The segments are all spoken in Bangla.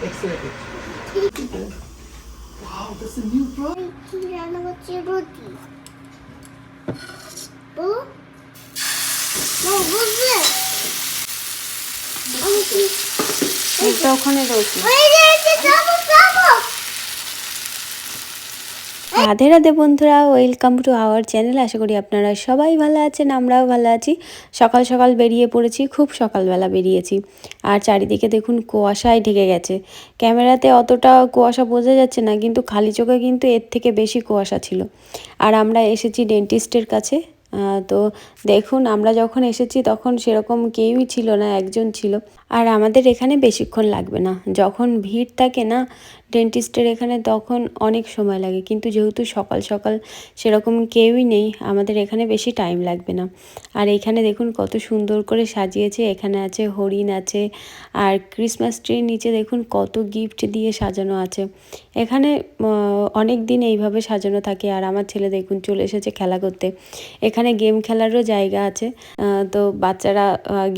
Excited. Wow, that's a new product. রান্না করছি রুটি ও এটা ওখানে রয়েছে হয়ে যাচ্ছে যাব যাব রাধে রাধে বন্ধুরা ওয়েলকাম টু আওয়ার চ্যানেল আশা করি আপনারা সবাই ভালো আছেন, আমরাও ভালো আছি। সকাল সকাল বেরিয়ে পড়েছি, খুব সকালবেলা বেরিয়েছি। আর চারিদিকে দেখুন কুয়াশায় ঢেকে গেছে। ক্যামেরাতে অতটা কুয়াশা বোঝা যাচ্ছে না, কিন্তু খালি চোখে কিন্তু এর থেকে বেশি কুয়াশা ছিল। আর আমরা এসেছি ডেন্টিস্টের কাছে। তো দেখুন, আমরা যখন এসেছি তখন সেরকম কেউই ছিল না, একজন ছিল। আর আমাদের এখানে বেশিক্ষণ লাগবে না। যখন ভিড় থাকে না ডেন্টিস্টের এখানে তখন অনেক সময় লাগে। কিন্তু যেহেতু সকাল সকাল সেরকম কেউই নেই, আমাদের এখানে বেশি টাইম লাগবে না। আর এখানে দেখুন কত সুন্দর করে সাজিয়েছে। এখানে আছে হরিণ আছে, আর ক্রিসমাস ট্রির নিচে দেখুন কত গিফট দিয়ে সাজানো আছে। এখানে অনেক দিন এইভাবে সাজানো থাকে। আর আমার ছেলে দেখুন চলে এসেছে খেলা করতে। এখানে গেম খেলারও জায়গা আছে। তো বাচ্চারা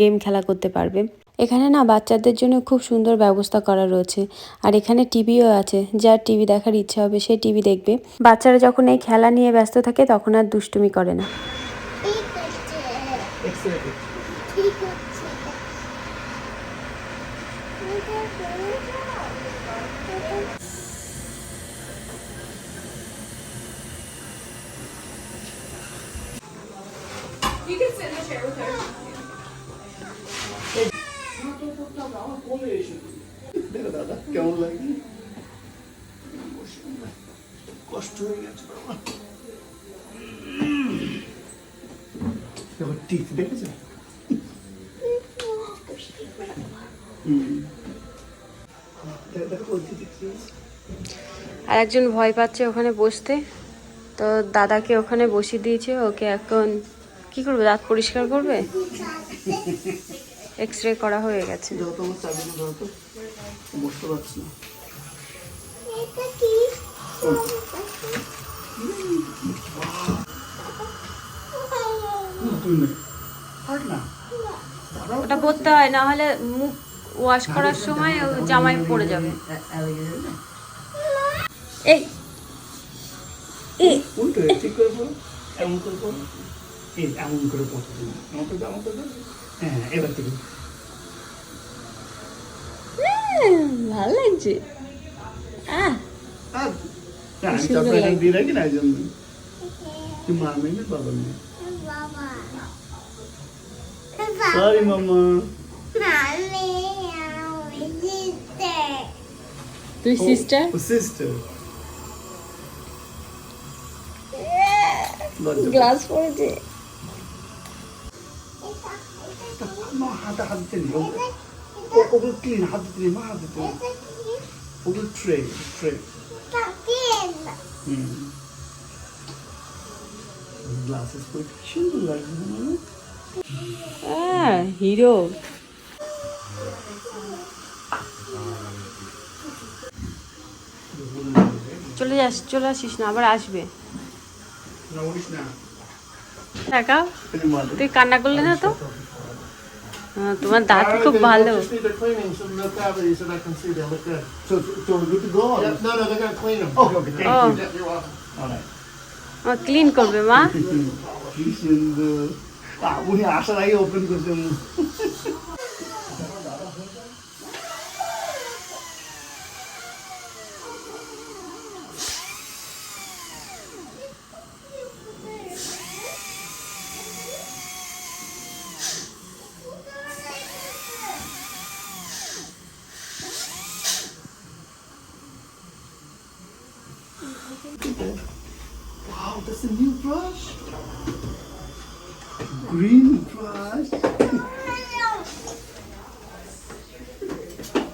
গেম খেলা করতে পারবে। এখানে না বাচ্চাদের জন্য খুব সুন্দর ব্যবস্থা করা রয়েছে। আর এখানে টিভিও আছে, যার টিভি দেখার ইচ্ছা হবে সে টিভি দেখবে। বাচ্চারা যখন এই খেলা নিয়ে ব্যস্ত থাকে, তখন আর দুষ্টুমি করে না। কষ্ট হয়ে গেছে বাবা দেখো দেখেছ? আর একজন ভয় পাচ্ছে ওখানে বসতে। তো দাদাকে ওখানে বসিয়ে দিয়েছে ওকে এখন কি করবে? দাঁত পরিষ্কার করবে? এক্স রে করা হয়ে গেছে। বসতে পারছি না এটা কি তুই নে হাট না ওটা করতে হয় না হলে মুখ ওয়াশ করার সময় জামাই পড়ে যাবে। এই। হ্যাঁ হ্যাঁ, ভালো লাগছে। আহ না, দিয়ে রাখি না না বাবা। বাবা। সরি মামা। তুই সিস্টার সিস্টার গ্লাস পড়েছে হাতে হাত দিতে নেই ওগুলো- ক্লিন হাত দিতে নেই মা হাত দিতে ওগুলো ট্রে ট্রে হুম। গ্লাসেস হিরো ah, চলে যাস চলে আসিস না আবার আসবে। তুই কান্না করলে না তো? তোমার দাঁত খুব ভালো। ক্লিন করবে মা কি সুন্দর আহ, উনি আসার আগে ওপেন করছেন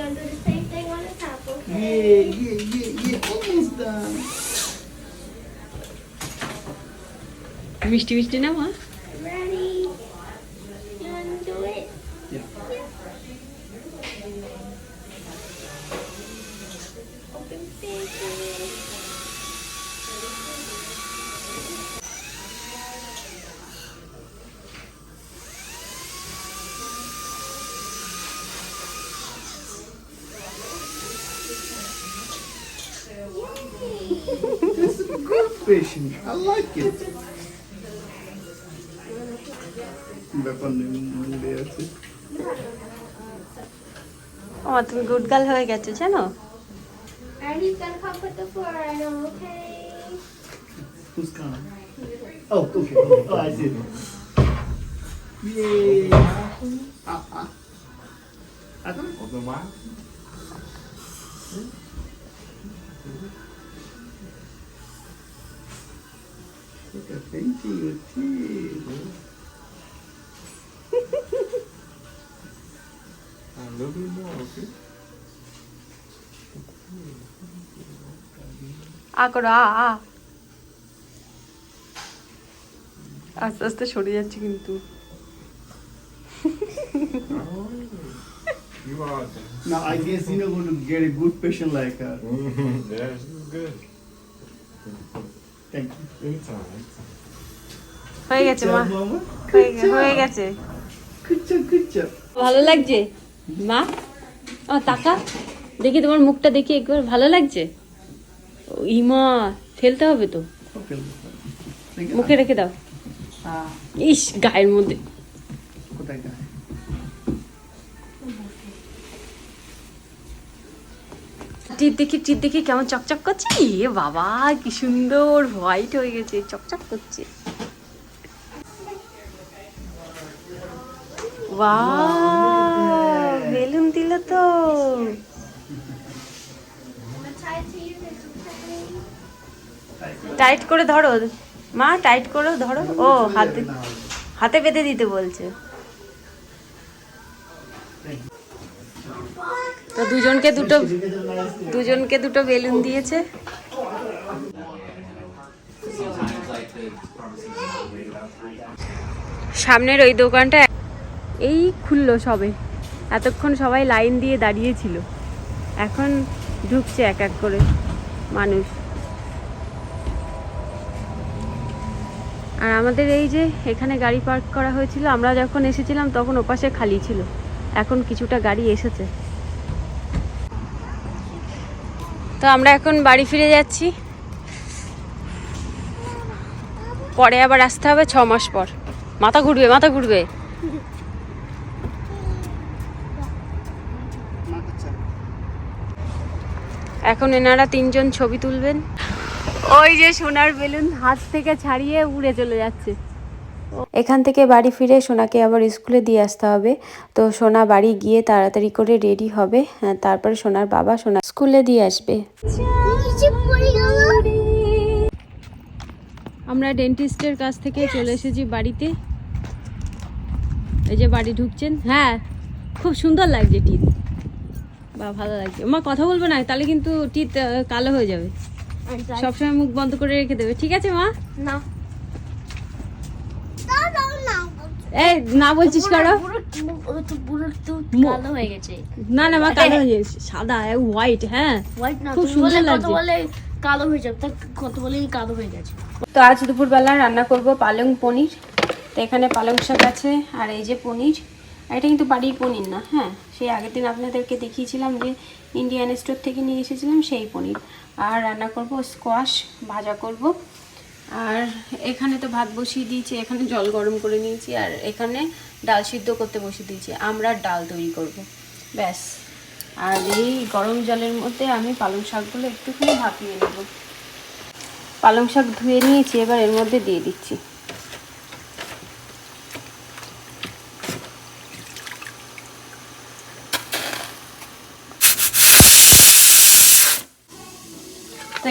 gonna do the same thing on the top, okay? Yeah, yeah, yeah, yeah. Almost done. মিষ্টি মিষ্টি না আমার তুমি গুড গার্ল হয়ে গেছো জানো And he's gonna come put the okay? Who's coming? Oh, okay. Oh, I see. Yay! Ah, ah. Adam? Look at painting with teeth. A little bit more, okay? আ করো আ আ আস্তে আস্তে সরে যাচ্ছে কিন্তু You are. Now I guess you're not going to get a good patient like her. yeah, this good. Thank you. Anytime. হয়ে গেছে মা. হয়ে Good হয়ে গেছে. ভালো লাগছে মা? ও তাকা দেখি তোমার মুখটা দেখি একবার ভালো লাগছে? ইমা ফেলতে হবে তো. মুখে রেখে দাও। ইস গায়ের মধ্যে। টিপ দেখি টিপ দেখি কেমন চকচক করছে? এ বাবা কি সুন্দর হোয়াইট হয়ে গেছে চকচক করছে। দিল তো? টাইট করে ধরো। মা টাইট করে ধরো। ও, হাতে হাতে বেঁধে দিতে বলছে। তো দুজনকে দুটো দুজনকে দুটো বেলুন দিয়েছে। সামনের ওই দোকানটা এই খুললো সবে। এতক্ষণ সবাই লাইন দিয়ে দাঁড়িয়েছিল। এখন ঢুকছে এক এক করে মানুষ। আর আমাদের এই যে এখানে গাড়ি পার্ক করা হয়েছিল, আমরা যখন এসেছিলাম তখন ওপাশে খালি ছিল। এখন কিছুটা গাড়ি এসেছে। তো আমরা এখন বাড়ি ফিরে যাচ্ছি। পরে আবার আসতে হবে ছ মাস পর। মাথা ঘুরবে মাথা ঘুরবে। এখন এনারা তিনজন ছবি তুলবেন। ওই যে সোনার বেলুন হাত থেকে ছাড়িয়ে উড়ে চলে যাচ্ছে। এখান থেকে বাড়ি ফিরে সোনাকে আবার স্কুলে দিয়ে আসতে হবে। তো সোনা বাড়ি গিয়ে তাড়াতাড়ি করে রেডি হবে। হ্যাঁ, তারপরে সোনার বাবা সোনা স্কুলে দিয়ে আসবে। আমরা ডেন্টিস্টের কাছ থেকে চলে এসেছি বাড়িতে। এই যে বাড়ি ঢুকছেন। হ্যাঁ খুব সুন্দর লাগছে টিথ বা ভালো লাগছে মা কথা বলবে না তাহলে কিন্তু টিথ কালো হয়ে যাবে। সবসময় মুখ বন্ধ করে রেখে দেবে। ঠিক আছে মা? না। এই না বলছিস কারও? কালো হয়ে গেছে। না না মা কালো হয়ে যাবে সাদা হোয়াইট হ্যাঁ? হোয়াইট না খুব সুন্দর বলে লাগছে। কালো হয়ে যাবে তা কত বলে কালো হয়ে গেছে। তো আজ দুপুরবেলা রান্না করব পালং পনির। তো এখানে পালং শাক আছে আর এই যে পনির। এটা কিন্তু বাড়ির পনির না হ্যাঁ? সেই আগের দিন আপনাদেরকে দেখিয়েছিলাম যে ইন্ডিয়ান স্টোর থেকে নিয়ে এসেছিলাম সেই পনির। আর রান্না করব স্কোয়াশ ভাজা করব। আর এখানে তো ভাত বসিয়ে দিয়েছি, এখানে জল গরম করে নিয়েছি, আর এখানে ডাল সিদ্ধ করতে বসিয়ে দিয়েছি। আমরা ডাল তৈরি করব, ব্যাস। আর এই গরম জলের মধ্যে আমি পালং শাকগুলো একটুখানি ভাপিয়ে নেব। পালং শাক ধুয়ে নিয়েছি, এবার এর মধ্যে দিয়ে দিচ্ছি।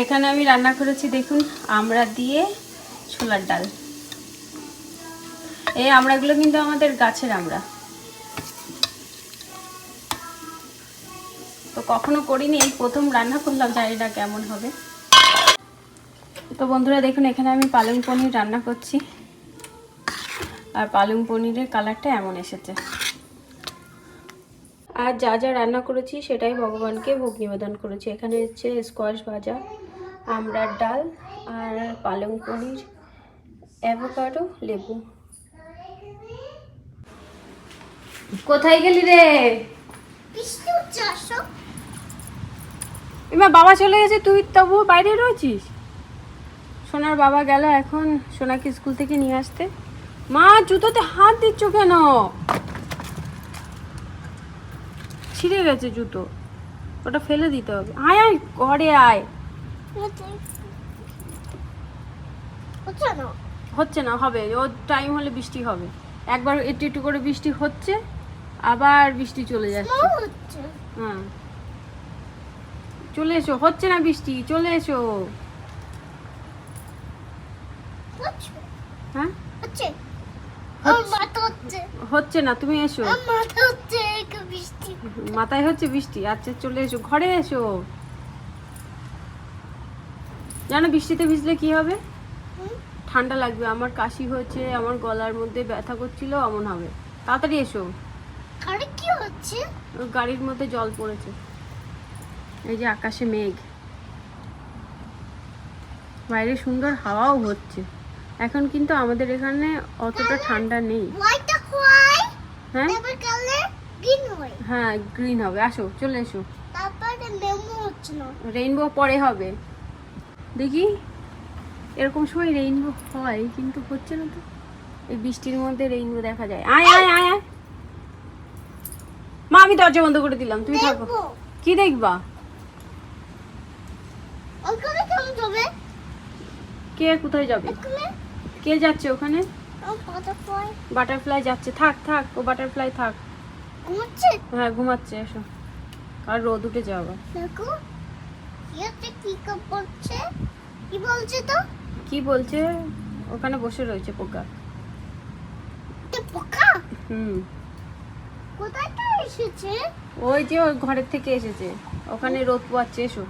এখানে আমি রান্না করেছি, দেখুন, আমরা দিয়ে ছোলার ডাল। এই আমড়াগুলো কিন্তু আমাদের গাছের আমড়া। কখনো করিনি, এই প্রথম রান্না করলাম, জানি না কেমন হবে। তো বন্ধুরা, দেখুন, এখানে আমি পালং পনির রান্না করছি। আর পালং পনিরের কালারটা এমন এসেছে। আর যা যা রান্না করেছি সেটাই ভগবানকে ভোগ নিবেদন করেছি। এখানে হচ্ছে স্কোয়াশ ভাজা আমড়ার ডাল আর পালং পনির অ্যাভোকাডো লেবু। কোথায় গেলি রে? এবার বাবা চলে গেছে তুই তবু বাইরে রয়েছিস? সোনার বাবা গেল এখন সোনাকে স্কুল থেকে নিয়ে আসতে। মা জুতোতে হাত দিচ্ছ কেন? ছিঁড়ে গেছে জুতো। ওটা ফেলে দিতে হবে। আয় আয় ঘরে আয়। হচ্ছে না। হবে। ওর টাইম হলে বৃষ্টি হবে। একবার একটু একটু করে বৃষ্টি হচ্ছে আবার বৃষ্টি চলে যাচ্ছে। হচ্ছে। হ্যাঁ। চলে এসো হচ্ছে না বৃষ্টি চলে এসো। হচ্ছে। হ্যাঁ? হচ্ছে। না তুমি এসো। হচ্ছে। মাথায় হচ্ছে বৃষ্টি আচ্ছা চলে এসো ঘরে এসো। জানো বৃষ্টিতে ভিজলে কি হবে? ঠান্ডা লাগবে আমার কাশি হয়েছে আমার গলার মধ্যে ব্যথা করছিল এমন হবে। তাড়াতাড়ি এসো। আরে কি হচ্ছে? গাড়ির মধ্যে জল পড়েছে। এই যে আকাশে মেঘ। বাইরে সুন্দর হাওয়াও হচ্ছে। এখন কিন্তু আমাদের এখানে অতটা ঠান্ডা নেই। হ্যাঁ? হয় গ্রিন হবে। আসো চলে এসো। তারপরে মেমো হচ্ছে না। রেইনবো পরে হবে। দেখি এরকম সময় রেইনবো হয় কিন্তু হচ্ছে না তো। এই বৃষ্টির মধ্যে রেইনবো দেখা যায়। আয় আয় আয় আয়। মা আমি দরজা বন্ধ করে দিলাম তুমি থাকো। কি দেখবা? কে কোথায় যাবে? কে যাচ্ছে ওখানে? বাটারফ্লাই যাচ্ছে। থাক থাক ও বাটারফ্লাই থাক। ঘুমোচ্ছে? হ্যাঁ ঘুমাচ্ছে এসো। আর রোদ উঠে যাওয়া দেখো হচ্ছে কি করছে? কি বলছে তো? কি বলছে? ওখানে বসে রয়েছে পোকা। পোকা? হুম। কোথায় তো এসেছে? ওই যে ওর ঘরের থেকে এসেছে। ওখানে রোদ পোয়াচ্ছে এসো।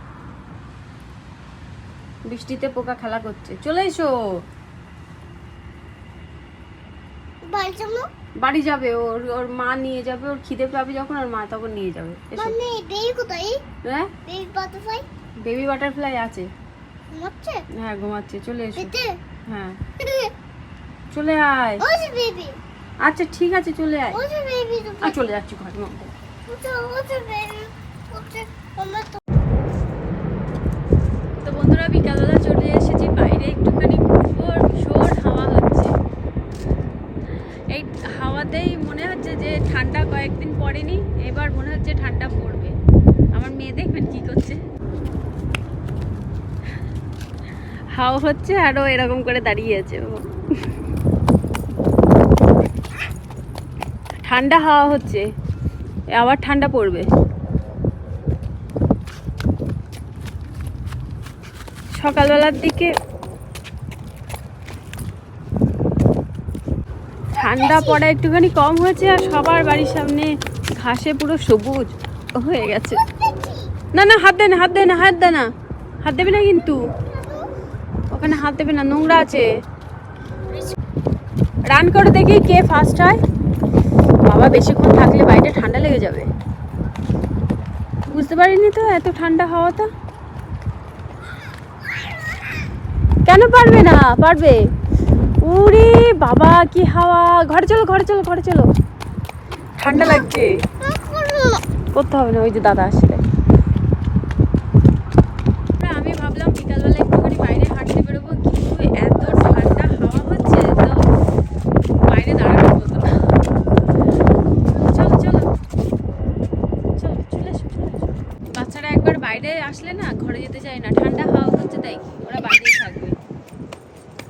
বৃষ্টিতে পোকা খেলা করছে। চলে এসো। বাড়ি যাব? বাড়ি যাবে ওর ওর মা নিয়ে যাবে ওর খিদে পাবে যখন ওর মা তখন নিয়ে যাবে। মানে বেবি কোথায়? হ্যাঁ? বেবি বাটারফ্লাই বেবি বাটারফ্লাই আছে। ঘুমাচ্ছে? হ্যাঁ ঘুমাচ্ছে চলে এসো। হ্যাঁ। চলে আয়। আচ্ছা ঠিক আছে চলে আয়। ওই বেবি তো আর চলে যাচ্ছি ঘরের মধ্যে ওই যে ওই যে বেবি ওই যে আমার তো তো বন্ধুরা বিকালবেলা চলে এসেছি বাইরে একটুখানি ঘুরবো আর ভীষণ হাওয়া হচ্ছে এই হাওয়াতেই মনে হচ্ছে যে ঠান্ডা কয়েকদিন পড়েনি এবার মনে হচ্ছে ঠান্ডা পড়বে আমার মেয়ে দেখবেন কি করছে হাওয়া হচ্ছে আরও এরকম করে দাঁড়িয়ে আছে ও। ঠান্ডা হাওয়া হচ্ছে, আবার ঠান্ডা পড়বে। সকালবেলার দিকে ঠান্ডা পড়া একটুখানি কম হয়েছে, আর সবার বাড়ির সামনে ঘাসে পুরো সবুজ হয়ে গেছে। না না, হাত দে না, হাত দে না, হাত দে না, হাত দেবে না কিন্তু। ওখানে হাত দেবে না, নোংরা আছে। রান করে দেখি কে ফার্স্ট হয়। বাবা, বেশিক্ষণ থাকলে বাইরে ঠান্ডা লেগে যাবে। বুঝতে পারিনি তো এত ঠান্ডা হওয়া তো কেন পারবে না? পারবে। উরে বাবা, কি হাওয়া। ঘরে চলো ঘরে চলো ঘরে চলো। ঠান্ডা লাগছে। করতে হবে না, ওই যে দাদা আসলে আমি ভাবলাম বিকালবেলা একটুখানি বাইরে হাঁটতে বেরোবো কিন্তু এত ঠান্ডা হাওয়া হচ্ছে তো বাইরে দাঁড়ানোর মতো না চলো চলো চলো চলে এসো চলে এসো বাচ্চারা একবার বাইরে আসলে না ঘরে যেতে চায় না ঠান্ডা হাওয়া হচ্ছে তাই ওরা বাইরেই থাকবে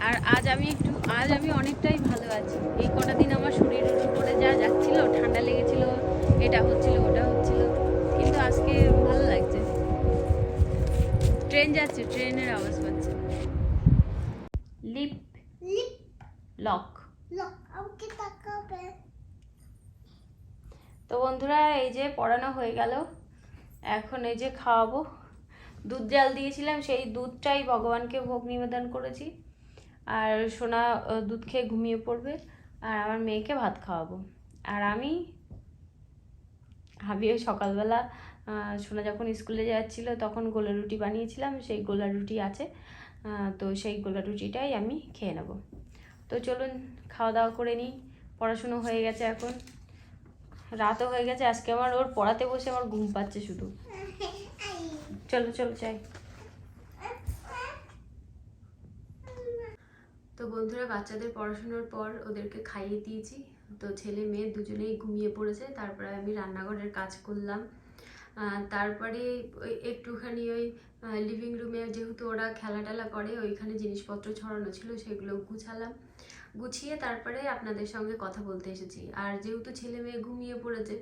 আর আজ আমি একটু আজ আমি অনেকটাই ভালো আছি এই কটা দিন আমার শরীরের উপরে যা যাচ্ছিল ঠান্ডা লেগেছিল এটা হচ্ছিল ওটা হচ্ছিল। কিন্তু আজকে ভালো লাগছে। ট্রেন যাচ্ছে ট্রেনের আওয়াজ পাচ্ছে। লিপ লিপ লক লক আমাকে তাকাবে। তো বন্ধুরা এই যে পড়ানো হয়ে গেল। এখন এই যে খাওয়াবো। দুধ জাল দিয়েছিলাম সেই দুধটাই ভগবানকে ভোগ নিবেদন করেছি। আর সোনা দুধ খেয়ে ঘুমিয়ে পড়বে। আর আমার মেয়েকে ভাত খাওয়াবো। আর আমি আমিও সকালবেলা সোনা যখন স্কুলে যাচ্ছিল তখন গোলা রুটি বানিয়েছিলাম, সেই গোলা রুটি আছে তো সেই গোলা রুটিটাই আমি খেয়ে নেব। তো চলুন খাওয়া দাওয়া করে নিই, পড়াশুনো হয়ে গেছে এখন। রাতও হয়ে গেছে, আজকে আমার ওর পড়াতে বসে আমার ঘুম পাচ্ছে শুধু। চলো চলো চাই তো বন্ধুরা, বাচ্চাদের পড়াশুনোর পর ওদেরকে খাইয়ে দিয়েছি। তো ছেলে মেয়ে দুজনেই ঘুমিয়ে পড়েছে। তারপরে আমি রান্নাঘরের কাজ করলাম। তারপরে ওই একটুখানি ওই লিভিং রুমে যেহেতু ওরা খেলা টেলা করে, ওইখানে জিনিসপত্র ছড়ানো ছিল, সেগুলো গুছালাম। গুছিয়ে তারপরে আপনাদের সঙ্গে কথা বলতে এসেছি। আর যেহেতু ছেলে মেয়ে ঘুমিয়ে পড়েছে,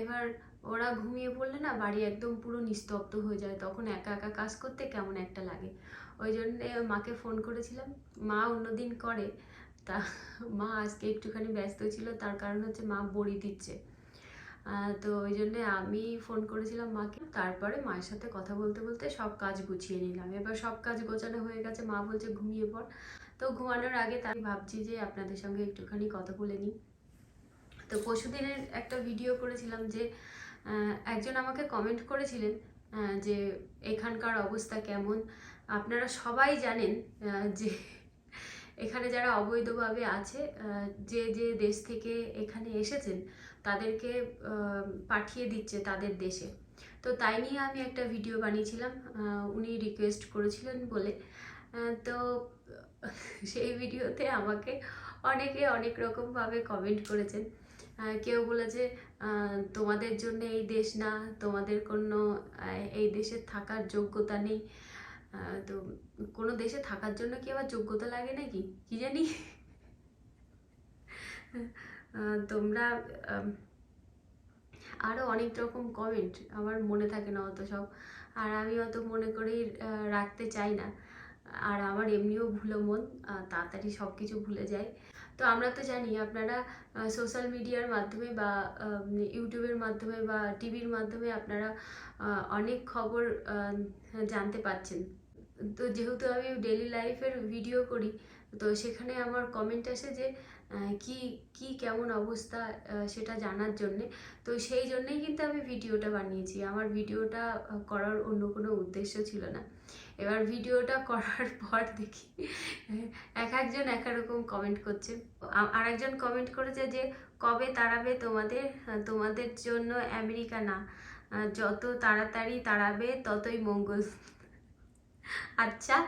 এবার ওরা ঘুমিয়ে পড়লে না বাড়ি একদম পুরো নিস্তব্ধ হয়ে যায়। তখন একা একা কাজ করতে কেমন একটা লাগে। ওই জন্যে মাকে ফোন করেছিলাম। মা অন্যদিন করে তা মা আজকে একটুখানি ব্যস্ত ছিল, তার কারণ হচ্ছে মা বড়ি দিচ্ছে। তো ওই জন্যে আমি ফোন করেছিলাম মাকে, তারপরে মায়ের সাথে কথা বলতে বলতে সব কাজ গুছিয়ে নিলাম। এবার সব কাজ গোছানো হয়ে গেছে, মা বলছে ঘুমিয়ে পড়। তো ঘুমানোর আগে তাই ভাবছি যে আপনাদের সঙ্গে একটুখানি কথা বলে নিই। তো পরশুদিনের একটা ভিডিও করেছিলাম যে একজন আমাকে কমেন্ট করেছিলেন যে এখানকার অবস্থা কেমন? আপনারা সবাই জানেন যে এখানে যারা অবৈধভাবে আছে যে যে দেশ থেকে এখানে এসেছেন, তাদেরকে পাঠিয়ে দিচ্ছে তাদের দেশে। তো তাই নিয়ে আমি একটা ভিডিও বানিয়েছিলাম উনি রিকোয়েস্ট করেছিলেন বলে। তো সেই ভিডিওতে আমাকে অনেকে অনেক রকমভাবে কমেন্ট করেছেন। কেউ বলেছে তোমাদের জন্য এই দেশ না, তোমাদের কোনো এই দেশে থাকার যোগ্যতা নেই। তো কোনো দেশে থাকার জন্য কি আবার যোগ্যতা লাগে নাকি? কি জানি? তোমরা আরও অনেক রকম কমেন্ট আমার মনে থাকে না অত সব। আর আমি অত মনে করেই রাখতে চাই না। আর আমার এমনিও ভুলো মন তাড়াতাড়ি সব কিছু ভুলে যায়। তো আমরা তো জানি আপনারা সোশ্যাল মিডিয়ার মাধ্যমে বা ইউটিউবের মাধ্যমে বা টিভির মাধ্যমে আপনারা অনেক খবর জানতে পাচ্ছেন। তো যেহেতু আমি ডেলি লাইফের ভিডিও করি, তো সেখানে আমার কমেন্ট আসে যে কি কি কেমন অবস্থা সেটা জানার জন্যে। তো সেই জন্যেই কিন্তু আমি ভিডিওটা বানিয়েছি। আমার ভিডিওটা করার অন্য কোনো উদ্দেশ্য ছিল না। এবার ভিডিওটা করার পর দেখি, এক একজন এক রকম কমেন্ট করছে। আর একজন কমেন্ট করেছে যে, কবে তাড়াবে তোমাদের? তোমাদের জন্য আমেরিকা না। যত তাড়াতাড়ি তাড়াবে ততই মঙ্গল। আচ্ছা।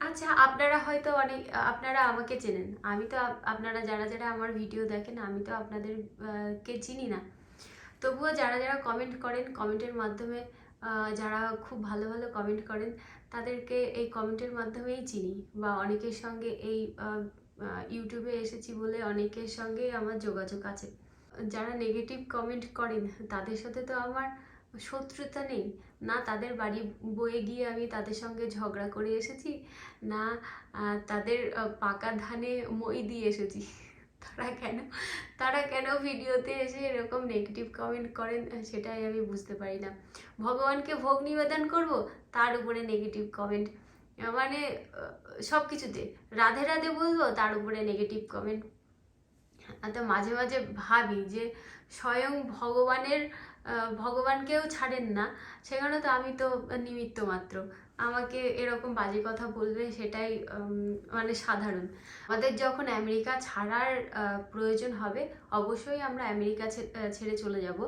আচ্ছা আপনারা হয়তো অনেক, আপনারা আমাকে চেনেন। আমি তো আপ- আপনারা যারা যারা আমার ভিডিও দেখেন, আমি তো আপনাদের কে চিনি না। তবুও যারা যারা কমেন্ট করেন কমেন্টের মাধ্যমে যারা খুব ভালো ভালো কমেন্ট করেন, তাদেরকে এই কমেন্টের মাধ্যমেই চিনি। বা অনেকের সঙ্গে এই ইউটিউবে এসেছি বলে অনেকের সঙ্গেই আমার যোগাযোগ আছে। যারা নেগেটিভ কমেন্ট করেন, তাদের সাথে তো আমার শত্রুতা নেই। না তাদের বাড়ি বয়ে গিয়ে আমি তাদের সঙ্গে ঝগড়া করে এসেছি, না তাদের পাকা ধানে মই দিয়ে এসেছি। তারা কেন তারা কেন ভিডিওতে এসে এরকম নেগেটিভ কমেন্ট করেন, সেটাই আমি বুঝতে পারি না। ভগবানকে ভোগ নিবেদন করব, তার উপরে নেগেটিভ কমেন্ট মানে সব কিছুতে রাধে রাধে বলব, তার উপরে নেগেটিভ কমেন্ট তো মাঝে মাঝে ভাবি যে, স্বয়ং ভগবানের ভগবানকেও ছাড়েন না। সেখানে তো আমি তো নিমিত্ত মাত্র। আমাকে এরকম বাজে কথা বলবে সেটাই মানে সাধারণ। আমাদের যখন আমেরিকা ছাড়ার প্রয়োজন হবে, অবশ্যই আমরা আমেরিকা ছেড়ে চলে যাব।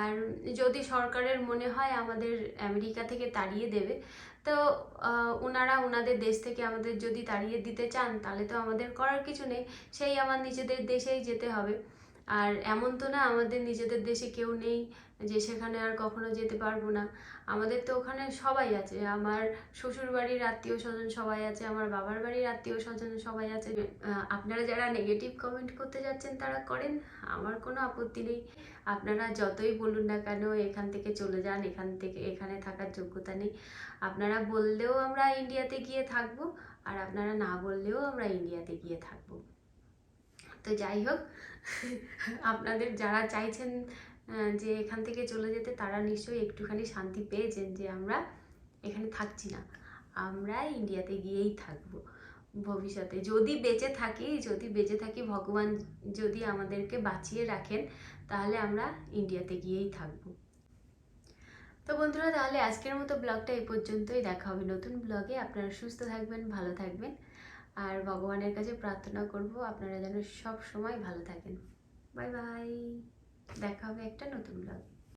আর যদি সরকারের মনে হয় আমাদের আমেরিকা থেকে তাড়িয়ে দেবে, তো ওনারা ওনাদের দেশ থেকে আমাদের যদি তাড়িয়ে দিতে চান, তাহলে তো আমাদের করার কিছু নেই। সেই আমার নিজেদের দেশেই যেতে হবে। আর এমন তো না, আমাদের নিজেদের দেশে কেউ নেই। যে সেখানে আর কখনো যেতে পারব না। আমাদের তো ওখানে সবাই আছে। আমার শ্বশুর বাড়ির আত্মীয় স্বজন সবাই আছে, আমার বাবার বাড়ির আত্মীয় স্বজন সবাই আছে। আপনারা যারা নেগেটিভ কমেন্ট করতে যাচ্ছেন, তারা করেন। আমার কোনো আপত্তি নেই। আপনারা যতই বলুন না কেন, এখান থেকে চলে যান, এখান থেকে, এখানে থাকার যোগ্যতা নেই। আপনারা বললেও আমরা ইন্ডিয়াতে গিয়ে থাকব, আর আপনারা না বললেও আমরা ইন্ডিয়াতে গিয়ে থাকব। তো যাই হোক, আপনাদের যারা চাইছেন যে এখান থেকে চলে যেতে তারা নিশ্চয়ই একটুখানি শান্তি পেয়েছেন যে আমরা এখানে থাকছি না। আমরা ইন্ডিয়াতে গিয়েই থাকব ভবিষ্যতে। যদি বেঁচে থাকি, যদি বেঁচে থাকি, ভগবান যদি আমাদেরকে বাঁচিয়ে রাখেন, তাহলে আমরা ইন্ডিয়াতে গিয়েই থাকব। তো বন্ধুরা, তাহলে আজকের মতো ব্লগটা এই পর্যন্তই। দেখা হবে নতুন ব্লগে। আপনারা সুস্থ থাকবেন, ভালো থাকবেন। আর ভগবানের কাছে প্রার্থনা করব, আপনারা যেন সব সময় ভালো থাকেন। Bye bye. দেখা হবে একটা নতুন ব্লগে